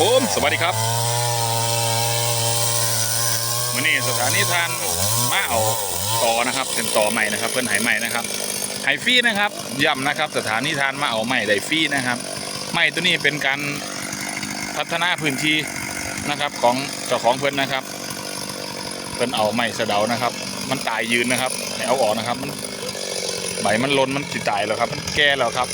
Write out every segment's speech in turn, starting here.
ผมสวัสดีครับวันนี้สถานีทานมาเอาต่อนะครับเป็นต่อใหม่นะครับ เพื่อนไหใหม่นะครับไหฟรีนะครับย้ำนะครับ สถานีทานมาเอาใหม่ได้ฟรีนะครับใหม่ตัวนี้เป็นการพัฒนาพื้นที่นะครับของเจ้าของเพื่อนนะครับ เพิ่นเอาไม้สดานะครับ มันตายยืนนะครับเอาออกนะครับ มันใบมันหลนมันสิตายแล้วครับ มันแก่แล้วครับ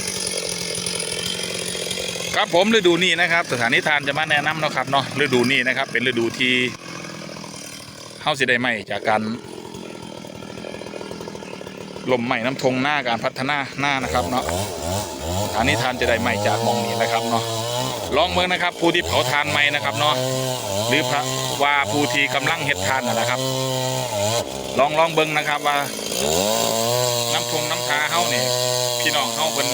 ครับผมฤดูนี้นะครับ สถานีทานจะมาแนะนำเนาะครับเนาะฤดูนี้นะครับ เป็นฤดูที่เฮาสิได้ไม้จากการลมใหม่น้ำทงหน้าการพัฒนาหน้านะครับเนาะสถานีทานจะได้ไม้จากมองนี้นะครับเนาะลองเมืองนะครับ ผู้ที่เผาทานไม้นะครับเนาะหรือพระว่าผู้ที่กำลังเฮ็ดทานนะครับ ลองลองเบิ่งนะครับว่า น้ำทงน้ำทาเฮาเนี่ยพี่น้องเฮาเพิ่น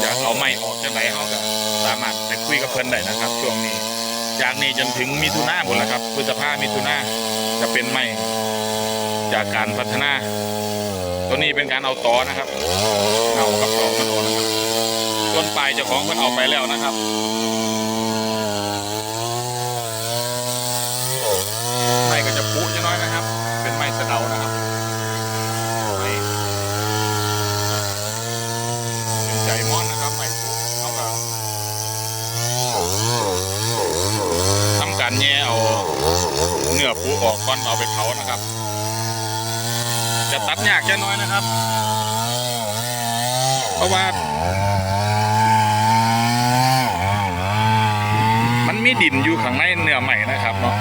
อยากเอาไม้ออกจังไดเฮาก็ สามารถไปคุยกับเพื่อนได้นะครับ ช่วงนี้จากนี้จนถึงมิถุนาหมดนละครับพฤษภามิถุนาจะเป็นไม่จากการพัฒนา ตัวนี้เป็นการเอาต่อนะครับเอากับต่อมันออนะครับต้นปลายเจ้าของมันเอาไปแล้วนะครับ ไม้ก็จะปุจะน้อยนะครับ เป็นไม้สะเดานะครับไม้เป็นใจมอนนะครับไม้ปุเขาก็ทำการแย่เอา เนื้อปูออกก่อนเอาไปเผานะครับ จะตัดยากแค่น้อยนะครับ เพราะว่า มันมีดินอยู่ข้างในเนื้อใหม่นะครับเนาะ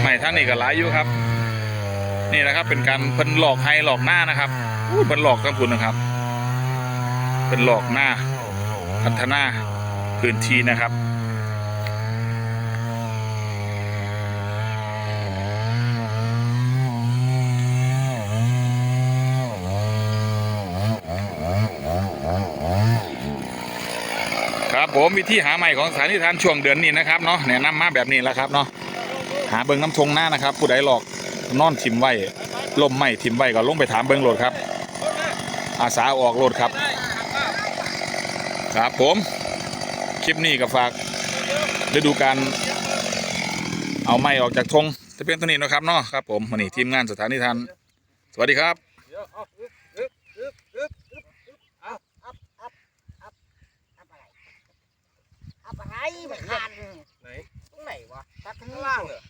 ใหม่ท่านนี่ก็หลายอยู่ครับ นี่นะครับเป็นการเป็นหลอกให้หลอกหน้านะครับอู้เป็นหลอกทั้งผุนนะครับ เป็นหลอกหน้าพัฒนา พื้นที่นะครับ ครับผมวิธีหาใหม่ของสถานีทานช่วงเดือนนี้นะครับเนาะแนะนำมาแบบนี้แล้วครับเนาะหาเบิงน้ำทงหน้านะครับ ผู้ใดหลอกนอนทิมไว้ล่มไม่ทิมไว้ก็ลงไปถามเบิงโหลดครับ อาสาออกโหลดครับ ครับผม คลิปนี้ก็ฝากฤดูการเอาไม้ออกจากทงจะเป็นตัวนี้นะครับเนาะครับผมวันนี้ทีมงานสถานีทันสวัสดีครับไหนตรงไหนวะตัดข้างล่างเหรอ